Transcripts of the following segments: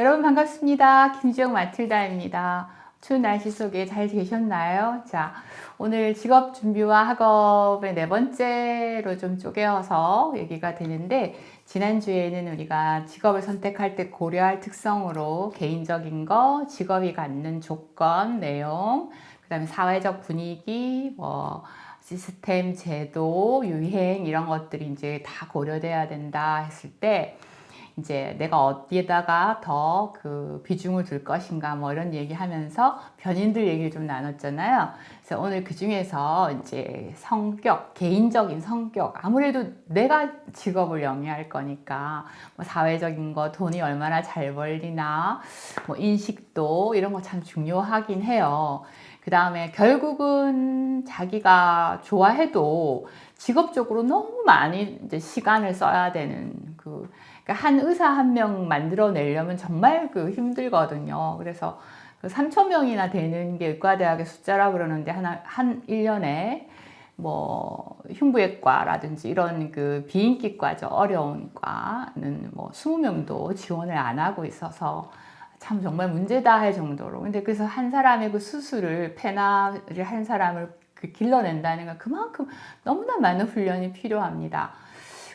여러분 반갑습니다. 김지영 마틸다입니다. 추운 날씨 속에 잘 계셨나요? 자, 오늘 직업 준비와 학업의 네 번째로 좀 쪼개어서 얘기가 되는데, 지난주에는 우리가 직업을 선택할 때 고려할 특성으로 개인적인 거, 직업이 갖는 조건, 내용, 그 다음에 사회적 분위기, 뭐, 시스템, 제도, 유행, 이런 것들이 이제 다 고려돼야 된다 했을 때, 이제 내가 어디에다가 더 그 비중을 둘 것인가 뭐 이런 얘기하면서 변인들 얘기를 좀 나눴잖아요. 그래서 오늘 그 중에서 이제 성격, 개인적인 성격 아무래도 내가 직업을 영위할 거니까 뭐 사회적인 거 돈이 얼마나 잘 벌리나 뭐 인식도 이런 거 참 중요하긴 해요. 그 다음에 결국은 자기가 좋아해도 직업적으로 너무 많이 이제 시간을 써야 되는 그, 그러니까 한 의사 한 명 만들어내려면 정말 그 힘들거든요. 그래서 그 3천 명이나 되는 게 의과대학의 숫자라 그러는데 하나, 한 1년에 뭐 흉부외과라든지 이런 그 비인기과죠. 어려운 과는 뭐 20명도 지원을 안 하고 있어서 참 정말 문제다 할 정도로. 근데 그래서 한 사람의 그 수술을 페나를 한 사람을 그 길러낸다는 건 그만큼 너무나 많은 훈련이 필요합니다.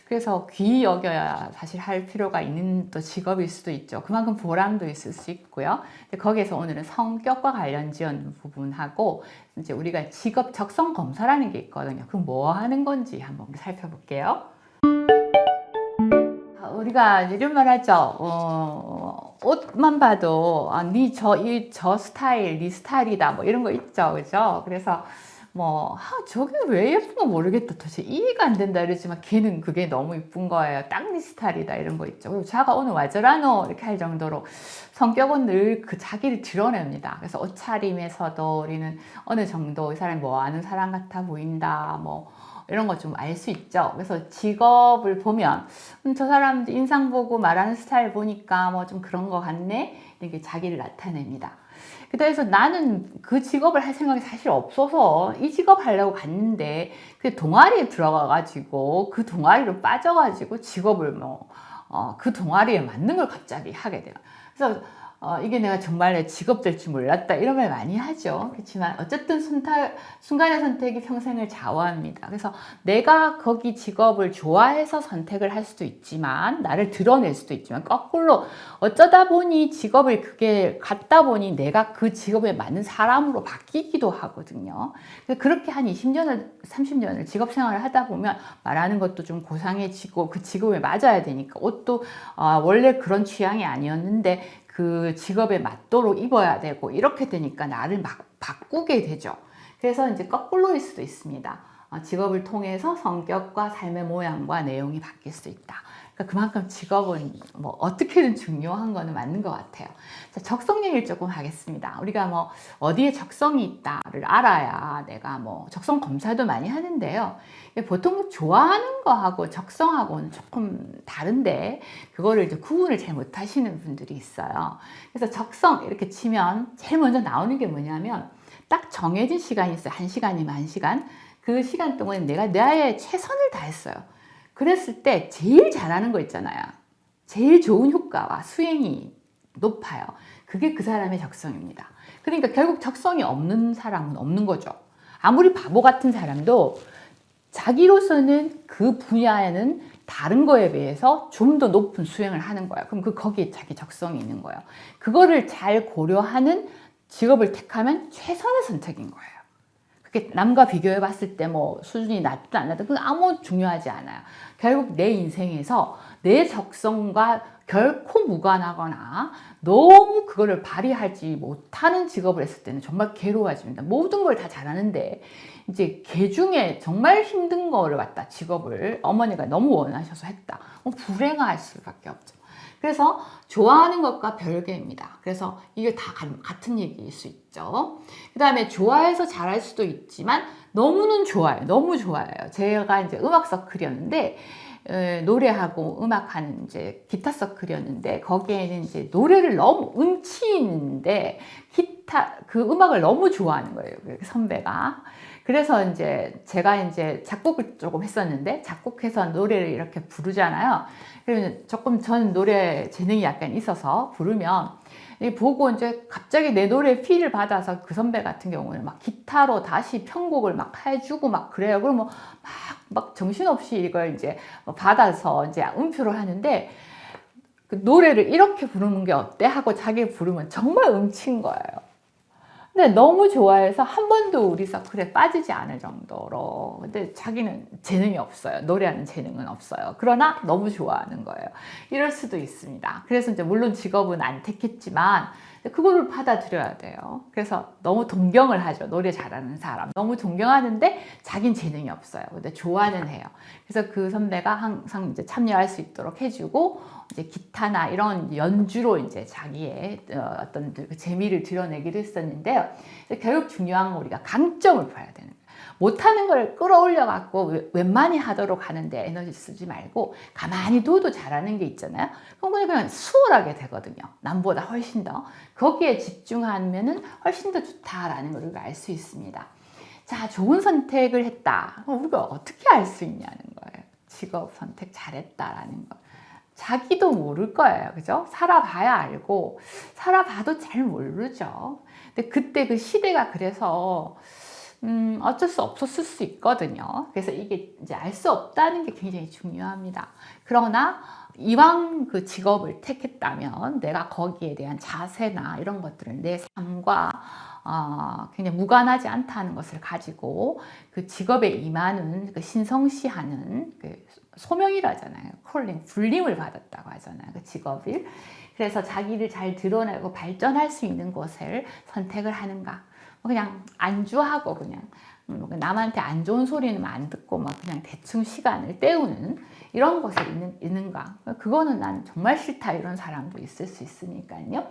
그래서 귀히 여겨야 사실 할 필요가 있는 또 직업일 수도 있죠. 그만큼 보람도 있을 수 있고요. 거기에서 오늘은 성격과 관련 지은 부분하고 이제 우리가 직업 적성 검사라는 게 있거든요. 그럼 뭐 하는 건지 한번 살펴볼게요. 우리가 이런 말 하죠. 어, 옷만 봐도 아, 니저 이저 스타일, 니 스타일이다 뭐 이런 거 있죠, 그죠? 그래서 뭐 아, 저게 왜 예쁜 거 모르겠다. 도대체 이해가 안 된다 이러지만 걔는 그게 너무 예쁜 거예요. 딱니 스타일이다 이런 거 있죠. 그리고 자가 오늘 와저라노 이렇게 할 정도로 성격은 늘 그 자기를 드러냅니다. 그래서 옷차림에서도 우리는 어느 정도 이 사람이 뭐 아는 사람 같아 보인다. 뭐 이런 거 좀 알 수 있죠. 그래서 직업을 보면 음, 저 사람 인상 보고 말하는 스타일 보니까 뭐 좀 그런 거 같네. 이게 자기를 나타냅니다. 그래서 나는 그 직업을 할 생각이 사실 없어서 이 직업 하려고 갔는데 그 동아리에 들어가 가지고 그 동아리로 빠져 가지고 직업을 뭐, 어, 그 동아리에 맞는 걸 갑자기 하게 돼요. 그래서 어, 이게 내가 정말 내 직업 될줄 몰랐다 이런 말 많이 하죠. 그렇지만 어쨌든 순타, 순간의 선택이 평생을 좌우합니다. 그래서 내가 거기 직업을 좋아해서 선택을 할 수도 있지만 나를 드러낼 수도 있지만 거꾸로 어쩌다 보니 직업을 그게 갖다 보니 내가 그 직업에 맞는 사람으로 바뀌기도 하거든요. 그렇게 한 20년을 30년을 직업 생활을 하다 보면 말하는 것도 좀 고상해지고 그 직업에 맞아야 되니까 옷도 어, 원래 그런 취향이 아니었는데 그 직업에 맞도록 입어야 되고 이렇게 되니까 나를 막 바꾸게 되죠. 그래서 이제 거꾸로일 수도 있습니다. 어, 직업을 통해서 성격과 삶의 모양과 내용이 바뀔 수 있다. 그러니까 그만큼 직업은 뭐 어떻게든 중요한 거는 맞는 것 같아요. 자, 적성 얘기를 조금 하겠습니다. 우리가 뭐 어디에 적성이 있다를 알아야 내가 뭐 적성 검사도 많이 하는데요. 보통 좋아하는 거하고 적성하고는 조금 다른데 그거를 이제 구분을 잘 못하시는 분들이 있어요. 그래서 적성 이렇게 치면 제일 먼저 나오는 게 뭐냐면 딱 정해진 시간이 있어요. 한 시간이면 한 시간. 그 시간 동안에 내가 나의 최선을 다했어요. 그랬을 때 제일 잘하는 거 있잖아요. 제일 좋은 효과와 수행이 높아요. 그게 그 사람의 적성입니다. 그러니까 결국 적성이 없는 사람은 없는 거죠. 아무리 바보 같은 사람도 자기로서는 그 분야에는 다른 거에 비해서 좀 더 높은 수행을 하는 거예요. 그럼 그 거기에 자기 적성이 있는 거예요. 그거를 잘 고려하는 직업을 택하면 최선의 선택인 거예요. 남과 비교해 봤을 때 뭐 수준이 낮든 안 낮든 그건 아무 중요하지 않아요. 결국 내 인생에서 내 적성과 결코 무관하거나 너무 그거를 발휘하지 못하는 직업을 했을 때는 정말 괴로워집니다. 모든 걸 다 잘하는데 이제 개 중에 정말 힘든 거를 갖다 직업을 어머니가 너무 원하셔서 했다. 뭐 불행할 수밖에 없죠. 그래서 좋아하는 것과 별개입니다. 그래서 이게 다 같은 얘기일 수 있죠. 그 다음에 좋아해서 잘할 수도 있지만 너무는 좋아요. 너무 좋아요. 제가 이제 음악 서클이었는데 에, 노래하고 음악하는 이제 기타 서클이었는데 거기에는 이제 노래를 너무 음치 있는데 기타 그 음악을 너무 좋아하는 거예요. 그 선배가. 그래서 이제 제가 이제 작곡을 조금 했었는데 작곡해서 노래를 이렇게 부르잖아요. 그러면 조금 전 노래 재능이 약간 있어서 부르면 이 보고 이제 갑자기 내 노래 피를 받아서 그 선배 같은 경우는 막 기타로 다시 편곡을 막 해주고 막 그래요. 그러면 막, 막 정신없이 이걸 이제 받아서 이제 음표를 하는데 그 노래를 이렇게 부르는 게 어때? 하고 자기 부르면 정말 음친 거예요. 근데 너무 좋아해서 한 번도 우리 서클에 빠지지 않을 정도로. 근데 자기는 재능이 없어요. 노래하는 재능은 없어요. 그러나 너무 좋아하는 거예요. 이럴 수도 있습니다. 그래서 이제 물론 직업은 안 택했지만 그거를 받아들여야 돼요. 그래서 너무 동경을 하죠. 노래 잘하는 사람. 너무 존경하는데 자긴 재능이 없어요. 근데 좋아는 해요. 그래서 그 선배가 항상 이제 참여할 수 있도록 해주고 이제 기타나 이런 연주로 이제 자기의 어, 어떤 그 재미를 드러내기도 했었는데요. 결국 중요한 건 우리가 강점을 봐야 되는 거예요. 못하는 걸 끌어올려 갖고 웬만히 하도록 하는데 에너지 쓰지 말고 가만히 둬도 잘하는 게 있잖아요. 그럼 그냥 수월하게 되거든요. 남보다 훨씬 더 거기에 집중하면은 훨씬 더 좋다라는 걸 우리가 알 수 있습니다. 자, 좋은 선택을 했다. 우리가 어떻게 알 수 있냐는 거예요. 직업 선택 잘했다라는 거. 자기도 모를 거예요. 그죠? 살아봐야 알고, 살아봐도 잘 모르죠. 근데 그때 그 시대가 그래서, 음, 어쩔 수 없었을 수 있거든요. 그래서 이게 이제 알 수 없다는 게 굉장히 중요합니다. 그러나, 이왕 그 직업을 택했다면 내가 거기에 대한 자세나 이런 것들을 내 삶과 어, 굉장히 무관하지 않다는 것을 가지고 그 직업에 임하는 그 신성시하는 그 소명이라잖아요. 콜링, 불림을 받았다고 하잖아요. 그 직업을. 그래서 자기를 잘 드러내고 발전할 수 있는 곳을 선택을 하는가. 뭐 그냥 안주하고 그냥 음, 남한테 안 좋은 소리는 안 듣고 막 그냥 대충 시간을 때우는 이런 곳에 있는, 있는가. 그거는 난 정말 싫다 이런 사람도 있을 수 있으니까요.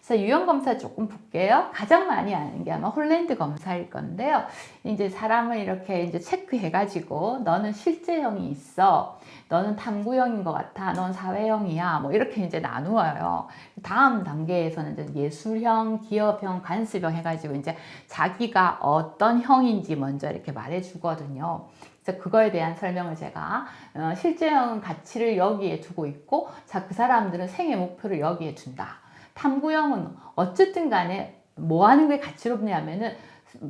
그래서 유형 검사 조금 볼게요. 가장 많이 아는 게 아마 홀랜드 검사일 건데요. 이제 사람을 이렇게 이제 체크해가지고 너는 실제형이 있어. 너는 탐구형인 것 같아. 넌 사회형이야. 뭐 이렇게 이제 나누어요. 다음 단계에서는 이제 예술형, 기업형, 관습형 해가지고 이제 자기가 어떤 형인지 먼저 이렇게 말해주거든요. 그래서 그거에 대한 설명을 제가 어, 실제형 가치를 여기에 두고 있고 자 그 사람들은 생애 목표를 여기에 둔다. 탐구형은 어쨌든 간에 뭐 하는 게 가치롭냐면은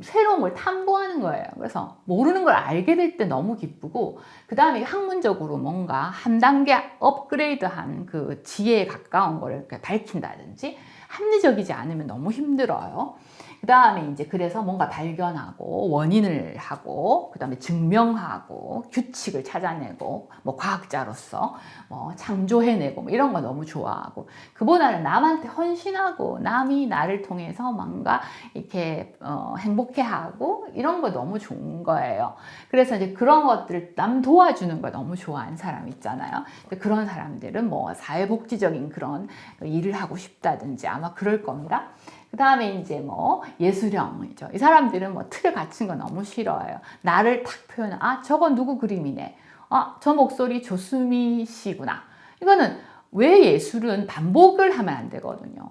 새로운 걸 탐구하는 거예요. 그래서 모르는 걸 알게 될 때 너무 기쁘고, 그 다음에 학문적으로 뭔가 한 단계 업그레이드한 그 지혜에 가까운 걸 이렇게 밝힌다든지, 합리적이지 않으면 너무 힘들어요. 그 다음에 이제 그래서 뭔가 발견하고 원인을 하고 그 다음에 증명하고 규칙을 찾아내고 뭐 과학자로서 뭐 창조해내고 뭐 이런 거 너무 좋아하고 그보다는 남한테 헌신하고 남이 나를 통해서 뭔가 이렇게 어, 행복해하고 이런 거 너무 좋은 거예요. 그래서 이제 그런 것들을 남 도와주는 거 너무 좋아하는 사람 있잖아요. 그런 사람들은 뭐 사회복지적인 그런 일을 하고 싶다든지 아마 그럴 겁니다. 그 다음에 이제 뭐 예술형이죠. 이 사람들은 뭐 틀에 갇힌 거 너무 싫어해요. 나를 탁 표현, 아, 저건 누구 그림이네. 아, 저 목소리 조수미 씨구나. 이거는 왜 예술은 반복을 하면 안 되거든요.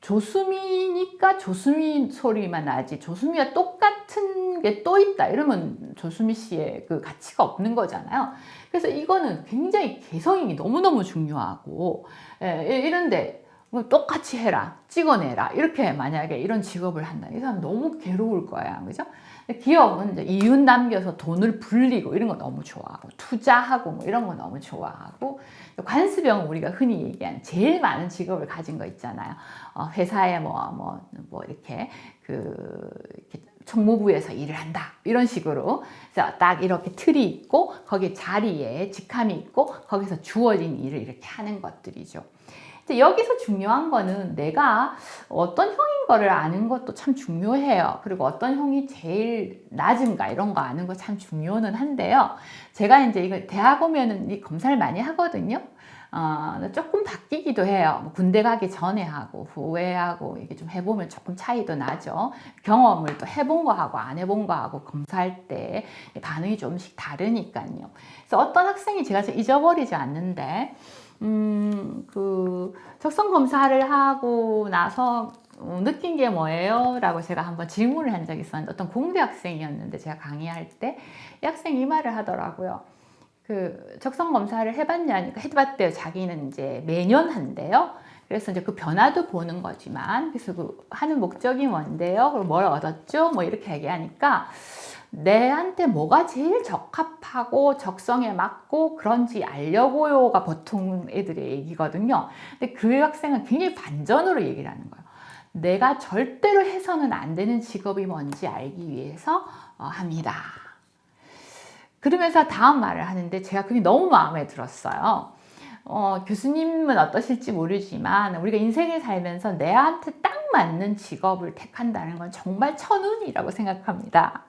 조수미니까 조수미 소리만 나지 조수미와 똑같은 게 또 있다 이러면 조수미 씨의 그 가치가 없는 거잖아요. 그래서 이거는 굉장히 개성이 너무너무 중요하고 예, 이런데 뭐 똑같이 해라, 찍어내라 이렇게 만약에 이런 직업을 한다 이 사람 너무 괴로울 거야, 그죠? 기업은 이제 이윤 남겨서 돈을 불리고 이런 거 너무 좋아하고 투자하고 뭐 이런 거 너무 좋아하고 관습형은 우리가 흔히 얘기하는 제일 많은 직업을 가진 거 있잖아요. 어, 회사에 뭐 뭐, 뭐 이렇게 그 이렇게 총무부에서 일을 한다 이런 식으로 그래서 딱 이렇게 틀이 있고 거기 자리에 직함이 있고 거기서 주어진 일을 이렇게 하는 것들이죠. 여기서 중요한 거는 내가 어떤 형인 거를 아는 것도 참 중요해요. 그리고 어떤 형이 제일 낮은가 이런 거 아는 거 참 중요는 한데요. 제가 이제 이거 대학 오면은 이 검사를 많이 하거든요. 어, 조금 바뀌기도 해요. 뭐 군대 가기 전에 하고 후에 하고 이게 좀 해보면 조금 차이도 나죠. 경험을 또 해본 거하고 안 해본 거하고 검사할 때 반응이 조금씩 다르니까요. 그래서 어떤 학생이 제가 잊어버리지 않는데 음, 그 적성 검사를 하고 나서 어, 느낀 게 뭐예요? 라고 제가 한번 질문을 한 적이 있었는데 어떤 공대 학생이었는데 제가 강의할 때 이 학생이 이 말을 하더라고요. 그 적성 검사를 해봤냐니까 해봤대요. 자기는 이제 매년 한대요. 그래서 이제 그 변화도 보는 거지만 그래서 그 하는 목적이 뭔데요? 그럼 뭘 얻었죠? 뭐 이렇게 얘기하니까 내한테 뭐가 제일 적합하고 적성에 맞고 그런지 알려고요가 보통 애들의 얘기거든요. 근데 그 학생은 굉장히 반전으로 얘기를 하는 거예요. 내가 절대로 해서는 안 되는 직업이 뭔지 알기 위해서 어, 합니다. 그러면서 다음 말을 하는데 제가 그게 너무 마음에 들었어요. 어, 교수님은 어떠실지 모르지만 우리가 인생을 살면서 내한테 딱 맞는 직업을 택한다는 건 정말 천운이라고 생각합니다.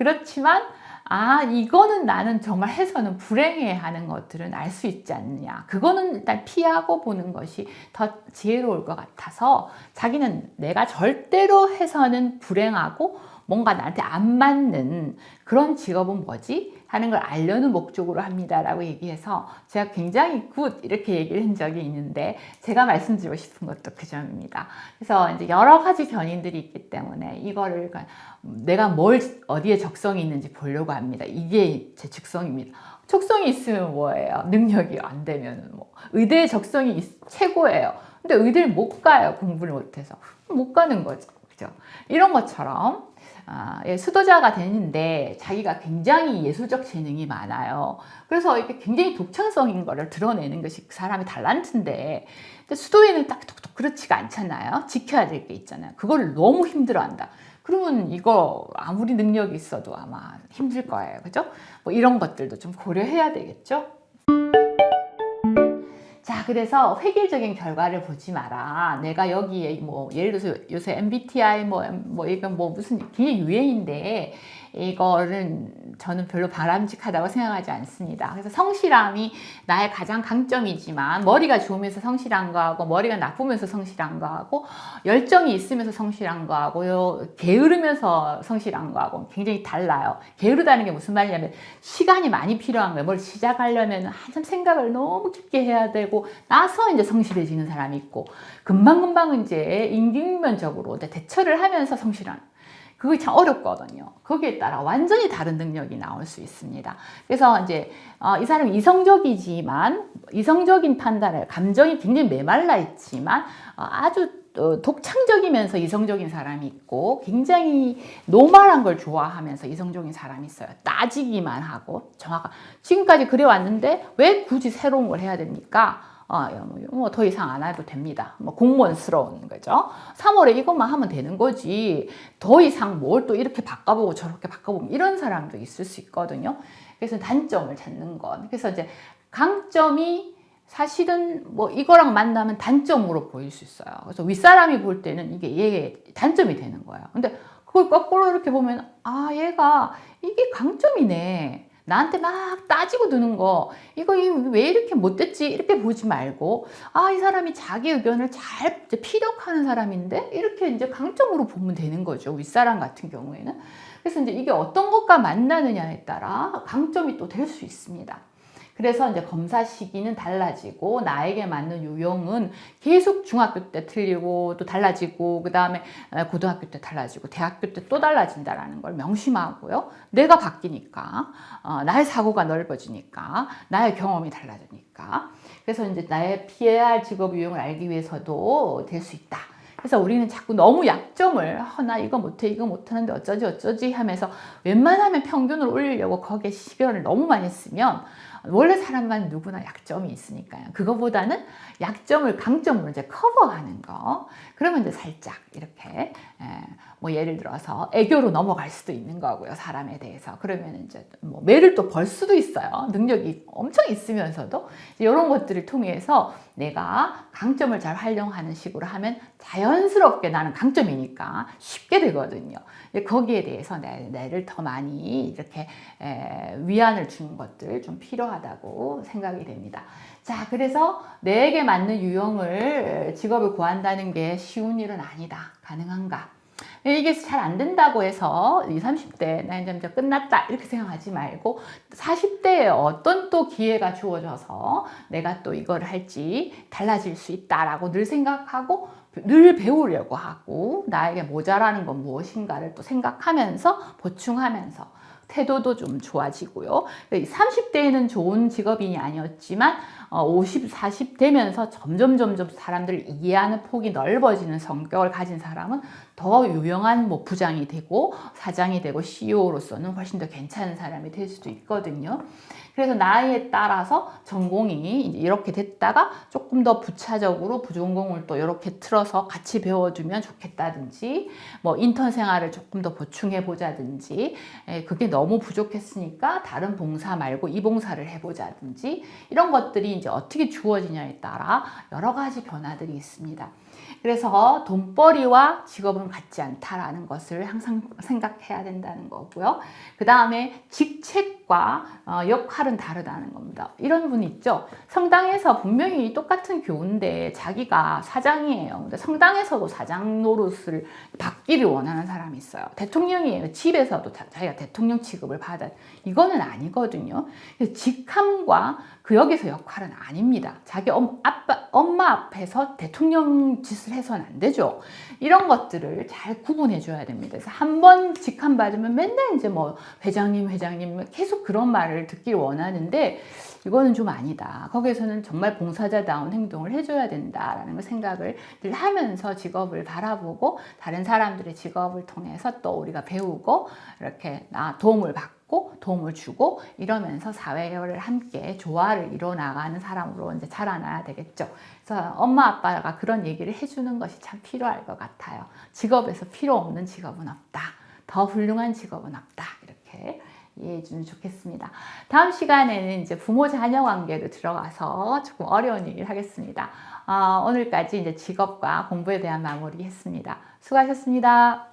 그렇지만 아 이거는 나는 정말 해서는 불행해하는 것들은 알 수 있지 않느냐. 그거는 일단 피하고 보는 것이 더 지혜로울 것 같아서 자기는 내가 절대로 해서는 불행하고 뭔가 나한테 안 맞는 그런 직업은 뭐지? 하는 걸 알려는 목적으로 합니다라고 얘기해서 제가 굉장히 굿 이렇게 얘기를 한 적이 있는데 제가 말씀드리고 싶은 것도 그 점입니다. 그래서 이제 여러 가지 변인들이 있기 때문에 이거를 내가 뭘 어디에 적성이 있는지 보려고 합니다. 이게 제 직성입니다. 적성이 있으면 뭐예요? 능력이 안 되면 뭐 의대에 적성이 있, 최고예요. 근데 의대를 못 가요. 공부를 못해서 못 가는 거죠. 그죠? 이런 것처럼 수도자가 되는데 자기가 굉장히 예술적 재능이 많아요. 그래서 이게 굉장히 독창성인 거를 드러내는 것이 그 사람의 달란트인데 수도에는 딱 톡톡 그렇지가 않잖아요. 지켜야 될 게 있잖아요. 그걸 너무 힘들어한다. 그러면 이거 아무리 능력이 있어도 아마 힘들 거예요. 그죠? 뭐 이런 것들도 좀 고려해야 되겠죠? 자, 그래서 획일적인 결과를 보지 마라. 내가 여기에 뭐 예를 들어서 요새 MBTI 뭐, 뭐 이건 뭐 무슨 굉장히 유행인데 이거는 저는 별로 바람직하다고 생각하지 않습니다. 그래서 성실함이 나의 가장 강점이지만 머리가 좋으면서 성실한 거하고 머리가 나쁘면서 성실한 거하고 열정이 있으면서 성실한 거하고 게으르면서 성실한 거하고 굉장히 달라요. 게으르다는 게 무슨 말이냐면 시간이 많이 필요한 거예요. 뭘 시작하려면 한참 생각을 너무 깊게 해야 되고 나서 이제 성실해지는 사람이 있고 금방금방 이제 인격면적으로 대처를 하면서 성실한 그게 참 어렵거든요. 거기에 따라 완전히 다른 능력이 나올 수 있습니다. 그래서 이제 어, 이 사람이 이성적이지만 이성적인 판단을 감정이 굉장히 메말라 있지만 어, 아주 어, 독창적이면서 이성적인 사람이 있고 굉장히 노멀한 걸 좋아하면서 이성적인 사람이 있어요. 따지기만 하고 정확한 지금까지 그래 왔는데 왜 굳이 새로운 걸 해야 됩니까? 어, 뭐더 이상 안 해도 됩니다. 뭐 공무원스러운 거죠. 3월에 이것만 하면 되는 거지. 더 이상 뭘 또 이렇게 바꿔보고 저렇게 바꿔보면 이런 사람도 있을 수 있거든요. 그래서 단점을 찾는 건. 그래서 이제 강점이 사실은 뭐 이거랑 만나면 단점으로 보일 수 있어요. 그래서 윗사람이 볼 때는 이게 얘의 단점이 되는 거예요. 근데 그걸 거꾸로 이렇게 보면 아 얘가 이게 강점이네. 나한테 막 따지고 드는 거. 이거 왜 이렇게 못됐지? 이렇게 보지 말고. 아 이 사람이 자기 의견을 잘 피력하는 사람인데? 이렇게 이제 강점으로 보면 되는 거죠 윗사람 같은 경우에는. 그래서 이제 이게 어떤 것과 만나느냐에 따라 강점이 또 될 수 있습니다. 그래서 이제 검사 시기는 달라지고 나에게 맞는 유형은 계속 중학교 때 틀리고 또 달라지고 그 다음에 고등학교 때 달라지고 대학교 때 또 달라진다라는 걸 명심하고요. 내가 바뀌니까 어, 나의 사고가 넓어지니까 나의 경험이 달라지니까 그래서 이제 나의 피해야 할 직업 유형을 알기 위해서도 될 수 있다. 그래서 우리는 자꾸 너무 약점을 어, 나 이거 못해 이거 못하는데 어쩌지 어쩌지 하면서 웬만하면 평균을 올리려고 거기에 시간을 너무 많이 쓰면 원래 사람만 누구나 약점이 있으니까요. 그거보다는 약점을 강점으로 이제 커버하는 거. 그러면 이제 살짝 이렇게 뭐 예를 들어서 애교로 넘어갈 수도 있는 거고요. 사람에 대해서. 그러면 이제 뭐 매를 또 벌 수도 있어요. 능력이 엄청 있으면서도 이런 것들을 통해서 내가 강점을 잘 활용하는 식으로 하면 자연스럽게 나는 강점이니까 쉽게 되거든요. 거기에 대해서 내, 내를 더 많이 이렇게 위안을 주는 것들 좀 필요 하다고 생각이 됩니다. 자, 그래서 내게 맞는 유형을 직업을 구한다는 게 쉬운 일은 아니다. 가능한가? 이게 잘 안 된다고 해서 20, 30대 나 이제 끝났다 이렇게 생각하지 말고 40대에 어떤 또 기회가 주어져서 내가 또 이걸 할지 달라질 수 있다라고 늘 생각하고 늘 배우려고 하고 나에게 모자라는 건 무엇인가를 또 생각하면서 보충하면서 태도도 좀 좋아지고요. 30대에는 좋은 직업인이 아니었지만 50, 40 되면서 점점 점점 사람들을 이해하는 폭이 넓어지는 성격을 가진 사람은 더 유명한 뭐 부장이 되고 사장이 되고 CEO로서는 훨씬 더 괜찮은 사람이 될 수도 있거든요. 그래서 나이에 따라서 전공이 이렇게 됐다가 조금 더 부차적으로 부전공을 또 이렇게 틀어서 같이 배워주면 좋겠다든지 뭐 인턴 생활을 조금 더 보충해 보자든지 에, 그게 너무 부족했으니까 다른 봉사 말고 이 봉사를 해보자든지 이런 것들이 이제 어떻게 주어지냐에 따라 여러 가지 변화들이 있습니다. 그래서 돈벌이와 직업은 같지 않다라는 것을 항상 생각해야 된다는 거고요. 그 다음에 직책 과 어, 역할은 다르다는 겁니다. 이런 분 있죠. 성당에서 분명히 똑같은 교우인데 자기가 사장이에요. 근데 성당에서도 사장 노릇을 받기를 원하는 사람이 있어요. 대통령이에요. 집에서도 자기가 대통령 취급을 받아. 이거는 아니거든요. 직함과 그 여기서 역할은 아닙니다. 자기 엄, 아빠, 엄마 앞에서 대통령 짓을 해서는 안 되죠. 이런 것들을 잘 구분해 줘야 됩니다. 그래서 한 번 직함 받으면 맨날 이제 뭐 회장님, 회장님 계속 그런 말을 듣길 원하는데 이거는 좀 아니다. 거기에서는 정말 봉사자다운 행동을 해줘야 된다라는 걸 생각을 늘 하면서 직업을 바라보고 다른 사람들의 직업을 통해서 또 우리가 배우고 이렇게 나 도움을 받고 도움을 주고 이러면서 사회를 함께 조화를 이뤄 나가는 사람으로 이제 자라나야 되겠죠. 그래서 엄마 아빠가 그런 얘기를 해주는 것이 참 필요할 것 같아요. 직업에서 필요 없는 직업은 없다. 더 훌륭한 직업은 없다. 이렇게 이해해 주면 좋겠습니다. 다음 시간에는 이제 부모 자녀 관계로 들어가서 조금 어려운 얘기를 하겠습니다. 어, 오늘까지 이제 직업과 공부에 대한 마무리 했습니다. 수고하셨습니다.